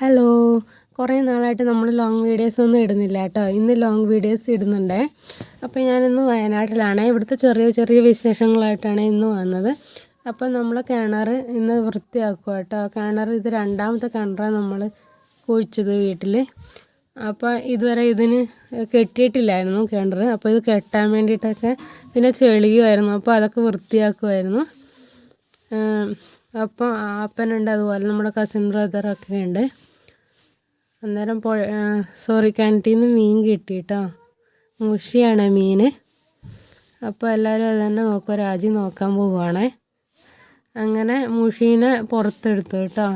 Hello. കുറേ നാളായിട്ട് നമ്മൾ ലോങ് വീഡിയോസ് ഒന്നും ഇടുന്നില്ല കേട്ടോ. ഇന്ന് ലോങ് വീഡിയോസ് ഇടുന്നുണ്ടേ. അപ്പോൾ ഞാനിന്ന് വയനാട്ടിലാണ്. ഇവിടുത്തെ ചെറിയ ചെറിയ വിശേഷങ്ങളായിട്ടാണ് ഇന്ന് വന്നത്. അപ്പോൾ നമ്മൾ കിണർ ഇന്ന് വൃത്തിയാക്കുക കേട്ടോ. കിണർ ഇത് രണ്ടാമത്തെ കിണറാണ് നമ്മൾ കുഴിച്ചത് വീട്ടിൽ അപ്പോൾ ഇതുവരെ ഇതിന് കെട്ടിയിട്ടില്ലായിരുന്നു കിണർ അപ്പോൾ ഇത് കെട്ടാൻ വേണ്ടിയിട്ടൊക്കെ പിന്നെ ചെളിയുമായിരുന്നു. അപ്പോൾ അതൊക്കെ വൃത്തിയാക്കുമായിരുന്നു അപ്പം അപ്പനുണ്ട് അതുപോലെ നമ്മുടെ കസിൻ ബ്രദറൊക്കെ ഉണ്ട്. അന്നേരം പുഴ സോറി കിണറ്റിൽ നിന്ന് മീൻ കിട്ടി കേട്ടോ മുഷിയാണ് മീൻ അപ്പോൾ എല്ലാവരും അത് തന്നെ നോക്കുക രാജി നോക്കാൻ പോവുകയാണേ അങ്ങനെ മുഷീനെ പുറത്തെടുത്തു കേട്ടോ.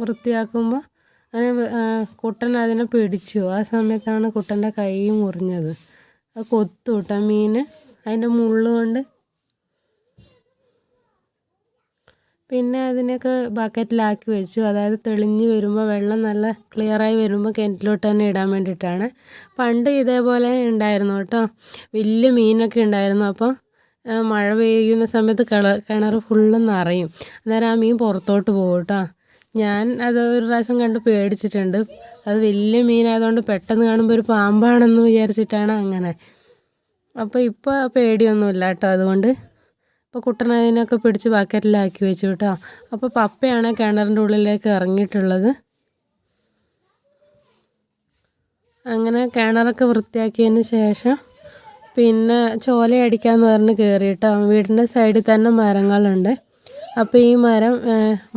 വൃത്തിയാക്കുമ്പോൾ അങ്ങനെ കുട്ടൻ അതിനെ പിടിച്ചു. ആ സമയത്താണ് കുട്ടന്റെ കൈ മുറിഞ്ഞത്. കൊത്തു കേട്ടോ മീൻ അതിന്റെ മുള്ള് കൊണ്ട് പിന്നെ അതിനൊക്കെ ബക്കറ്റിലാക്കി വെച്ചു. അതായത് തെളിഞ്ഞ് വരുമ്പോൾ വെള്ളം നല്ല ക്ലിയറായി വരുമ്പോൾ കിണറ്റിലോട്ട് തന്നെ ഇടാൻ വേണ്ടിയിട്ടാണ്. പണ്ട് ഇതേപോലെ ഉണ്ടായിരുന്നു കേട്ടോ. വലിയ മീനൊക്കെ ഉണ്ടായിരുന്നു. അപ്പോൾ മഴ പെയ്യുന്ന സമയത്ത് കിണ കിണർ ഫുള്ള് നിറയും. അന്നേരം ആ മീൻ പുറത്തോട്ട് പോകും കേട്ടോ. ഞാൻ അത് ഒരു പ്രാവശ്യം കണ്ട് പേടിച്ചിട്ടുണ്ട്. അത് വലിയ മീനായതുകൊണ്ട് പെട്ടെന്ന് കാണുമ്പോൾ ഒരു പാമ്പാണെന്ന് വിചാരിച്ചിട്ടാണ് അങ്ങനെ. അപ്പോൾ ഇപ്പോൾ പേടിയൊന്നുമില്ല കേട്ടോ. അതുകൊണ്ട് അപ്പോൾ കുട്ടൻ അതിനൊക്കെ പിടിച്ച് ബക്കറ്റിലാക്കി വെച്ചു കേട്ടോ അപ്പോൾ പപ്പയാണ് കിണറിന്റെ ഉള്ളിലേക്ക് ഇറങ്ങിയിട്ടുള്ളത്. അങ്ങനെ കിണറൊക്കെ വൃത്തിയാക്കിയതിന് ശേഷം പിന്നെ ചോലയടിക്കാന്ന് പറഞ്ഞ് കയറിയിട്ടോ വീടിന്റെ സൈഡിൽ തന്നെ മരങ്ങളുണ്ട്. അപ്പോൾ ഈ മരം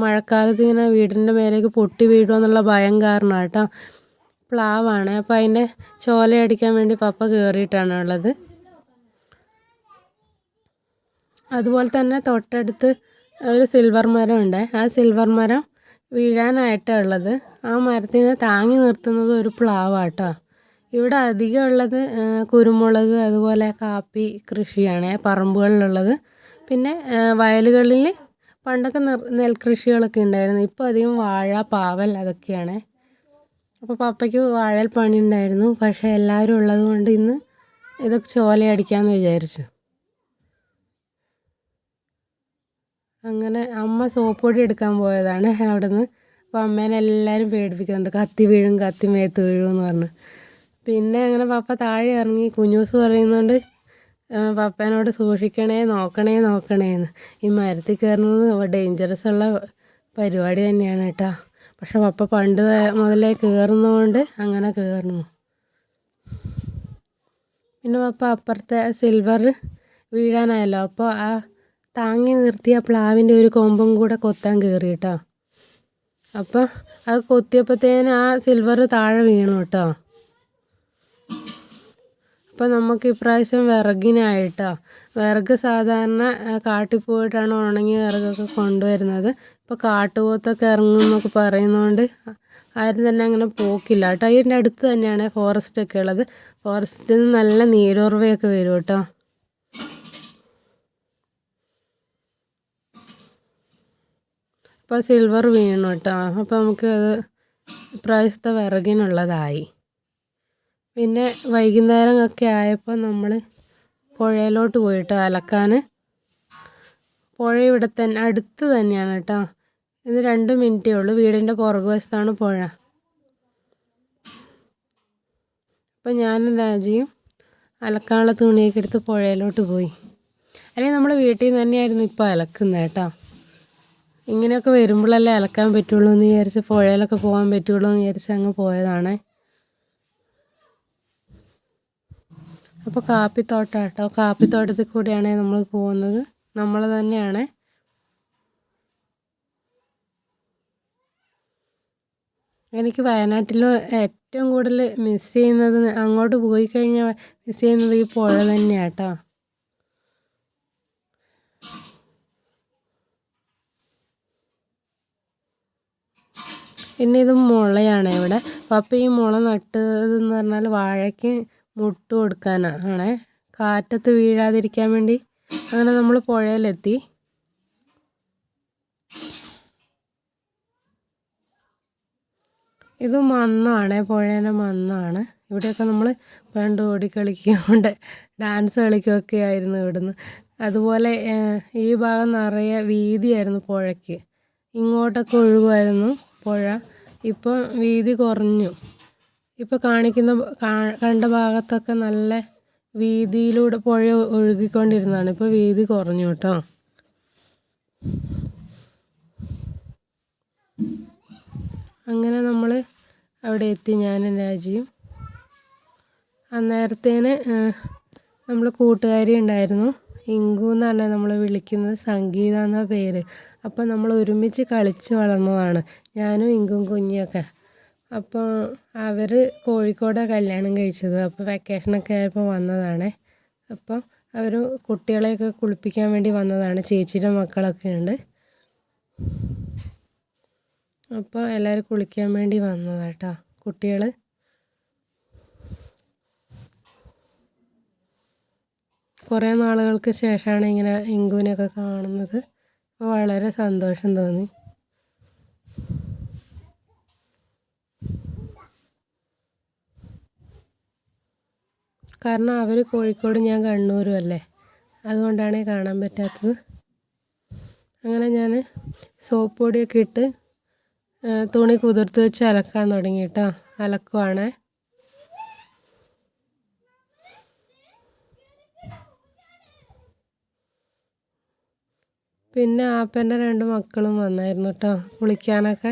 മഴക്കാലത്ത് ഇങ്ങനെ വീടിന്റെ മേലേക്ക് പൊട്ടി വീഴുമെന്നുള്ള ഭയം കാരണം കേട്ടോ പ്ലാവാണ്. അപ്പോൾ അതിന്റെ ചോലയടിക്കാൻ വേണ്ടി പപ്പ കയറിയിട്ടാണ് ഉള്ളത്. അതുപോലെ തന്നെ തൊട്ടടുത്ത് ഒരു സിൽവർ മരം ഉണ്ട് ആ സിൽവർ മരം വീഴാനായിട്ടാണ് ഉള്ളത്. ആ മരത്തിനെ താങ്ങി നിർത്തുന്നത് ഒരു പ്ലാവാട്ടോ. ഇവിടെ അധികം ഉള്ളത് കുരുമുളക് അതുപോലെ കാപ്പി കൃഷിയാണ് പറമ്പുകളിലുള്ളത്. പിന്നെ വയലുകളിൽ പണ്ടൊക്കെ നെൽകൃഷികളൊക്കെ ഉണ്ടായിരുന്നു. ഇപ്പോൾ അധികം വാഴ പാവൽ അതൊക്കെയാണ്. അപ്പോൾ പപ്പയ്ക്ക് വാഴൽ പണി ഉണ്ടായിരുന്നു പക്ഷേ എല്ലാവരും ഉള്ളത് കൊണ്ട് ഇന്ന് ഇതൊക്കെ ചോലയടിക്കാമെന്ന് വിചാരിച്ചു. അങ്ങനെ അമ്മ സോപ്പ് പൊടി എടുക്കാൻ പോയതാണ് അവിടുന്ന്. അപ്പോൾ അമ്മേനെ എല്ലാവരും പേടിപ്പിക്കുന്നുണ്ട്. കത്തി വീഴും കത്തി മേത്ത് വീഴും എന്ന് പറഞ്ഞ്. പിന്നെ അങ്ങനെ പപ്പ താഴെ ഇറങ്ങി കുഞ്ഞൂസ് പറയുന്നുണ്ട് പപ്പേനോട് സൂക്ഷിക്കണേ നോക്കണേ നോക്കണേന്ന്. ഈ മരത്തിൽ കയറുന്നത് ഡേഞ്ചറസ് ഉള്ള പരിപാടി തന്നെയാണ് കേട്ടോ. പക്ഷെ പപ്പ പണ്ട് മുതലേ കയറുന്നതുകൊണ്ട് അങ്ങനെ കയറുന്നു. പിന്നെ പപ്പ അപ്പുറത്തെ സിൽവർ വീഴാനായല്ലോ. അപ്പോൾ ആ താങ്ങി നിർത്തിയ പ്ലാവിന്റെ ഒരു കൊമ്പും കൂടെ കൊത്താൻ കയറി അപ്പോൾ അത് കൊത്തിയപ്പോഴത്തേന് ആ സിൽവർ താഴെ വീണു കേട്ടോ. അപ്പം നമുക്ക് ഇപ്രാവശ്യം വിറകിനായിട്ടോ. വിറക് സാധാരണ കാട്ടിൽ പോയിട്ടാണ് ഉണങ്ങിയ വിറകൊക്കെ കൊണ്ടുവരുന്നത്. ഇപ്പോൾ കാട്ടുപോത്തൊക്കെ ഇറങ്ങും എന്നൊക്കെ പറയുന്നതുകൊണ്ട് ആരും തന്നെ അങ്ങനെ പോക്കില്ല കേട്ടോ. അതിന്റെ അടുത്ത് തന്നെയാണ് ഫോറസ്റ്റ് ഒക്കെ ഉള്ളത്. ഫോറസ്റ്റിൽ നിന്ന് നല്ല നീരോർവയൊക്കെ വരും കേട്ടോ. അപ്പോൾ സിൽവർ വീണു കേട്ടോ അപ്പോൾ നമുക്ക് അത് ഇപ്രാവശ്യത്തെ വിറകിനുള്ളതായി. പിന്നെ വൈകുന്നേരം ഒക്കെ ആയപ്പോൾ നമ്മൾ പുഴയിലോട്ട് പോയിട്ട് അലക്കാൻ പുഴ ഇവിടെ തന്നെ അടുത്ത് തന്നെയാണ് കേട്ടോ ഇത് രണ്ട് മിനിറ്റേ ഉള്ളൂ വീടിന്റെ പുറകുവശത്താണ് പുഴ. അപ്പം ഞാനും രാജിയും അലക്കാനുള്ള തുണിയൊക്കെ എടുത്ത് പുഴയിലോട്ട് പോയി. അല്ലെങ്കിൽ നമ്മൾ വീട്ടിൽ നിന്ന് തന്നെയായിരുന്നു ഇപ്പോൾ അലക്കുന്നത് കേട്ടോ ഇങ്ങനെയൊക്കെ വരുമ്പോഴല്ലേ അലക്കാൻ പറ്റുള്ളൂ എന്ന് വിചാരിച്ച് പുഴയിലൊക്കെ പോകാൻ പറ്റുള്ളൂ എന്ന് വിചാരിച്ച് അങ്ങ് പോയതാണേ. അപ്പോൾ കാപ്പിത്തോട്ടം കേട്ടോ. കാപ്പിത്തോട്ടത്തിൽ കൂടെയാണ് നമ്മൾ പോകുന്നത്. നമ്മൾ തന്നെയാണ്. എനിക്ക് വയനാട്ടിൽ ഏറ്റവും കൂടുതൽ മിസ് ചെയ്യുന്നത് അങ്ങോട്ട് പോയി കഴിഞ്ഞാൽ മിസ് ചെയ്യുന്നത് ഈ പുഴ തന്നെയാണ് പിന്നെ ഇത് മുളയാണ് ഇവിടെ. അപ്പം ഈ മുള നട്ടതെന്ന് പറഞ്ഞാൽ വാഴയ്ക്ക് മുട്ട് കൊടുക്കാനാണ് കാറ്റത്ത് വീഴാതിരിക്കാൻ വേണ്ടി അങ്ങനെ നമ്മൾ പുഴയിലെത്തി. ഇത് മണ്ണാണ് പുഴേന്റെ മണ്ണാണ്. ഇവിടെയൊക്കെ നമ്മൾ പണ്ട് ഓടിക്കളിക്കുകൊണ്ട് ഡാൻസ് കളിക്കുകയൊക്കെ ആയിരുന്നു ഇവിടുന്ന്. അതുപോലെ ഈ ഭാഗം നിറയെ വീതിയായിരുന്നു പുഴയ്ക്ക്. ഇങ്ങോട്ടൊക്കെ ഒഴുകുമായിരുന്നു. പുഴ ഇപ്പോൾ വീതി കുറഞ്ഞു. ഇപ്പോൾ കാണിക്കുന്ന കണ്ട ഭാഗത്തൊക്കെ നല്ല വീതിയിലൂടെ പുഴ ഒഴുകിക്കൊണ്ടിരുന്നതാണ്. ഇപ്പോൾ വീതി കുറഞ്ഞു കേട്ടോ. അങ്ങനെ നമ്മൾ അവിടെ എത്തി ഞാനും രാജിയും. അന്നേരത്തേന് നമ്മൾ കൂട്ടുകാരി ഉണ്ടായിരുന്നു. ഇങ്കു എന്ന് പറഞ്ഞാൽ നമ്മൾ വിളിക്കുന്നത് സംഗീത എന്ന പേര്. അപ്പം നമ്മൾ ഒരുമിച്ച് കളിച്ച് വളർന്നതാണ്. ഞാനും ഇങ്കും കുഞ്ഞിയൊക്കെ അപ്പോൾ അവർ കോഴിക്കോടാണ് കല്യാണം കഴിച്ചത്. അപ്പോൾ വെക്കേഷനൊക്കെ ആയപ്പോൾ വന്നതാണ്. അപ്പോൾ അവർ കുട്ടികളെയൊക്കെ കുളിപ്പിക്കാൻ വേണ്ടി വന്നതാണ്. ചേച്ചിയുടെ മക്കളൊക്കെ ഉണ്ട്. അപ്പോൾ എല്ലാവരും കുളിക്കാൻ വേണ്ടി വന്നതാട്ടോ കുട്ടികൾ കുറേ നാളുകൾക്ക് ശേഷമാണ് ഇങ്ങനെ ഇങ്കുവിനെയൊക്കെ കാണുന്നത്. അപ്പോൾ വളരെ സന്തോഷം തോന്നി. കാരണം അവർ കോഴിക്കോട് ഞാൻ കണ്ണൂരും അല്ലേ? അതുകൊണ്ടാണ് കാണാൻ പറ്റാത്തത്. അങ്ങനെ ഞാൻ സോപ്പ് പൊടിയൊക്കെ ഇട്ട് തുണി കുതിർത്ത് വെച്ച് അലക്കാൻ തുടങ്ങി കേട്ടോ അലക്കുവാണേ. പിന്നെ ആപ്പന്റെ രണ്ട് മക്കളും വന്നായിരുന്നു കേട്ടോ കുളിക്കാനൊക്കെ.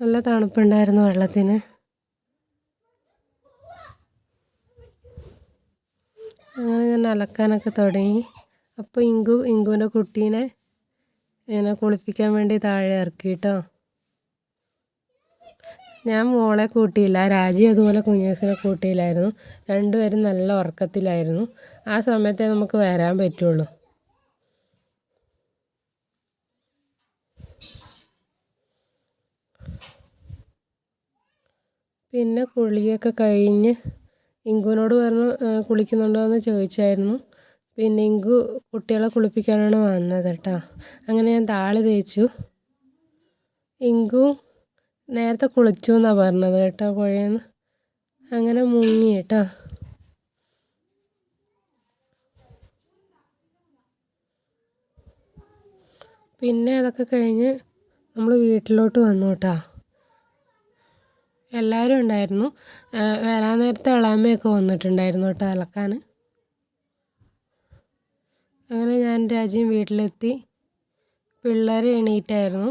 നല്ല തണുപ്പുണ്ടായിരുന്നു വെള്ളത്തിന്. ഞാൻ അലക്കാനൊക്കെ തുടങ്ങി. അപ്പോൾ ഇങ്കു ഇങ്കുവിന്റെ കുട്ടീനെ ഇങ്ങനെ കുളിപ്പിക്കാൻ വേണ്ടി താഴെ ഇറക്കി കേട്ടോ ഞാൻ മോളെ കൂട്ടിയില്ല. രാജി അതുപോലെ കുഞ്ഞേസിനെ കൂട്ടിയില്ലായിരുന്നു. രണ്ടുപേരും നല്ല ഉറക്കത്തിലായിരുന്നു. ആ സമയത്തെ നമുക്ക് വരാൻ പറ്റുള്ളൂ. പിന്നെ കുളിയൊക്കെ കഴിഞ്ഞ് ഇങ്കുവിനോട് പറഞ്ഞു കുളിക്കുന്നുണ്ടോ എന്ന് ചോദിച്ചായിരുന്നു. പിന്നെ ഇങ്കു കുട്ടികളെ കുളിപ്പിക്കാനാണ് വന്നത് കേട്ടോ. അങ്ങനെ ഞാൻ താളി തേച്ചു. ഇങ്കു നേരത്തെ കുളിച്ചു എന്നാണ് പറഞ്ഞത് കേട്ടോ പുഴയെന്ന് അങ്ങനെ മുങ്ങി കേട്ടോ. പിന്നെ അതൊക്കെ കഴിഞ്ഞ് നമ്മൾ വീട്ടിലോട്ട് വന്നു കേട്ടോ. എല്ലാവരും ഉണ്ടായിരുന്നു. വരാൻ നേരത്തെ ഇളാമയൊക്കെ വന്നിട്ടുണ്ടായിരുന്നു കേട്ടോ അലക്കാൻ. അങ്ങനെ ഞാൻ രാജ്യം വീട്ടിലെത്തി. പിള്ളേർ എണീറ്റായിരുന്നു.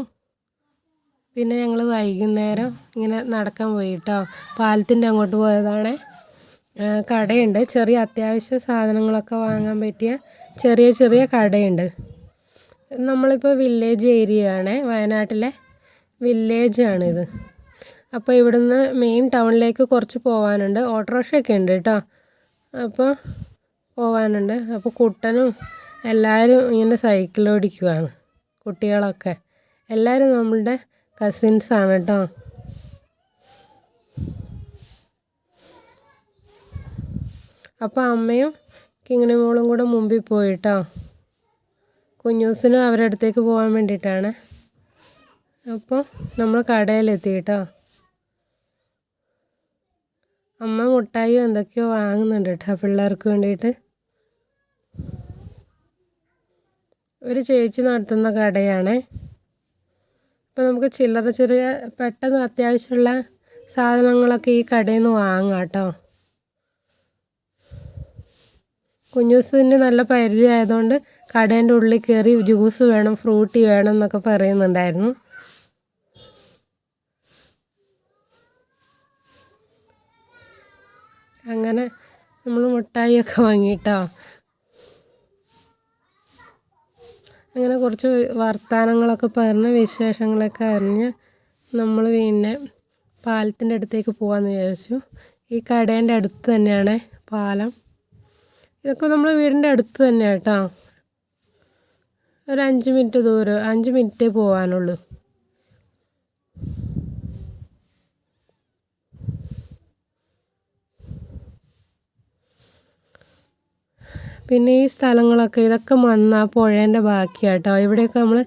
പിന്നെ ഞങ്ങൾ വൈകുന്നേരം ഇങ്ങനെ നടക്കാൻ പോയി കേട്ടോ. പാലത്തിന്റെ അങ്ങോട്ട് പോയതാണ്. കടയുണ്ട്. ചെറിയ അത്യാവശ്യ സാധനങ്ങളൊക്കെ വാങ്ങാൻ പറ്റിയ ചെറിയ ചെറിയ കടയുണ്ട്. നമ്മളിപ്പോൾ വില്ലേജ് ഏരിയ ആണ്. വയനാട്ടിലെ വില്ലേജാണിത് അപ്പോൾ ഇവിടുന്ന് മെയിൻ ടൗണിലേക്ക് കുറച്ച് പോകാനുണ്ട് ഓട്ടോറിക്ഷയൊക്കെ ഉണ്ട് കേട്ടോ. അപ്പോൾ പോകാനുണ്ട് അപ്പോൾ കുട്ടനും എല്ലാവരും ഇങ്ങനെ സൈക്കിൾ ഓടിക്കുവാണ്. കുട്ടികളൊക്കെ. എല്ലാവരും നമ്മളുടെ ആണ് കേട്ടോ. അപ്പോൾ അമ്മയും കിങ്ങിണി മോളും കൂടെ മുമ്പിൽ പോയിട്ടോ കുഞ്ഞൂസിനും അവരുടെ അടുത്തേക്ക് പോകാൻ വേണ്ടിയിട്ടാണ്. അപ്പോൾ നമ്മൾ കടയിലെത്തി കേട്ടോ. അമ്മ മുട്ടായി എന്തൊക്കെയോ വാങ്ങുന്നുണ്ട് കേട്ടോ പിള്ളേർക്ക് വേണ്ടിയിട്ട്. ഒരു ചേച്ചി നടത്തുന്ന കടയാണ്. അപ്പോൾ നമുക്ക് ചില്ലറ ചെറിയ പെട്ടെന്ന് അത്യാവശ്യമുള്ള സാധനങ്ങളൊക്കെ ഈ കടയിൽ നിന്ന് വാങ്ങാം കേട്ടോ. കുഞ്ഞൂസിന് നല്ല പരിചയമായതുകൊണ്ട് കടേന്റെ ഉള്ളിൽ കയറി ജ്യൂസ് വേണം ഫ്രൂട്ടി വേണം എന്നൊക്കെ പറയുന്നുണ്ടായിരുന്നു. അങ്ങനെ നമ്മൾ മിഠായിയൊക്കെ വാങ്ങിയിട്ടോ? അങ്ങനെ കുറച്ച് വർത്തമാനങ്ങളൊക്കെ പറഞ്ഞ് വിശേഷങ്ങളൊക്കെ അറിഞ്ഞ് നമ്മൾ പിന്നെ പാലത്തിന്റെ അടുത്തേക്ക് പോകാമെന്ന് വിചാരിച്ചു. ഈ കടേന്റെ അടുത്ത് തന്നെയാണ് പാലം. ഇതൊക്കെ നമ്മൾ വീടിന്റെ അടുത്ത് തന്നെയാണ് കേട്ടോ. ഒരു അഞ്ച് മിനിറ്റ് ദൂരം അഞ്ച് മിനിറ്റേ പോകാനുള്ളൂ പിന്നെ ഈ സ്ഥലങ്ങളൊക്കെ ഇതൊക്കെ മണ്ണാ പുഴേന്റെ ബാക്കിയാട്ടോ. ഇവിടെയൊക്കെ നമ്മൾ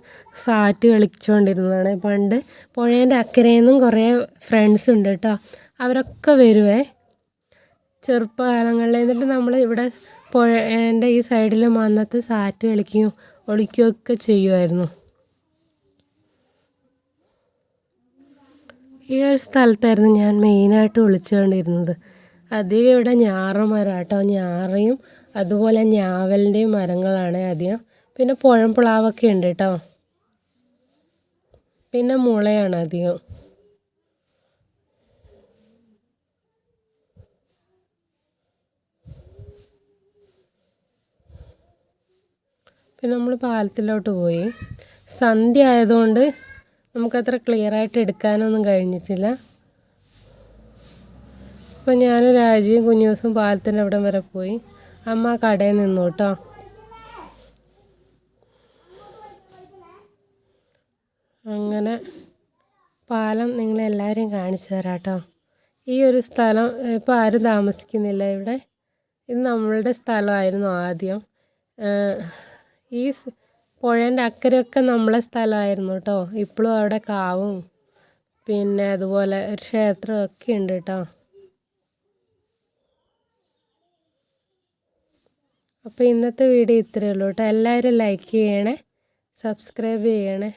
സാറ്റ് കളിച്ചുകൊണ്ടിരുന്നതാണ് പണ്ട് പുഴേന്റെ അക്കരയിൽ നിന്നും കുറേ ഫ്രണ്ട്സ് ഉണ്ട് കേട്ടോ അവരൊക്കെ വരുവേ. ചെറുപ്പകാലങ്ങളിൽ എന്നിട്ട് നമ്മൾ ഇവിടെ പുഴേന്റെ ഈ സൈഡിൽ വന്നത് സാറ്റ് കളിക്കുകയും ഒളിക്കുകയൊക്കെ ചെയ്യുമായിരുന്നു ഈ ഒരു സ്ഥലത്തായിരുന്നു ഞാൻ മെയിനായിട്ട് വിളിച്ചുകൊണ്ടിരുന്നത് അധികം ഇവിടെ ഞാറുമാരാട്ടോ ഞാറയും അതുപോലെ ഞാവലിന്റെയും മരങ്ങളാണ് അധികം പിന്നെ പുഴംപ്ലാവൊക്കെ ഉണ്ട് കേട്ടോ പിന്നെ മുളയാണ് അധികം. പിന്നെ നമ്മൾ പാലത്തിലോട്ട് പോയി. സന്ധ്യ ആയതുകൊണ്ട് നമുക്കത്ര ക്ലിയർ ആയിട്ട് എടുക്കാനൊന്നും കഴിഞ്ഞിട്ടില്ല. അപ്പം ഞാൻ രാജിയും കുഞ്ഞൂസും പാലത്തിന്റെ അവിടം വരെ പോയി. അമ്മ കടയിൽ നിന്നു കേട്ടോ. അങ്ങനെ പാലം നിങ്ങളെല്ലാവരെയും കാണിച്ചു തരാം കേട്ടോ. ഈ ഒരു സ്ഥലം ഇപ്പോൾ ആരും താമസിക്കുന്നില്ല ഇവിടെ. ഇത് നമ്മളുടെ സ്ഥലമായിരുന്നു ആദ്യം. ഈ പുഴേന്റെ അക്കരെയൊക്കെ നമ്മളെ സ്ഥലമായിരുന്നു കേട്ടോ. ഇപ്പോഴും അവിടെ കാവും. പിന്നെ അതുപോലെ ഒരു ക്ഷേത്രമൊക്കെ ഉണ്ട് കേട്ടോ. അപ്പോൾ ഇന്നത്തെ വീഡിയോ ഇത്രയേ ഉള്ളൂ കേട്ടോ. എല്ലാവരും ലൈക്ക് ചെയ്യണേ സബ്സ്ക്രൈബ് ചെയ്യണേ.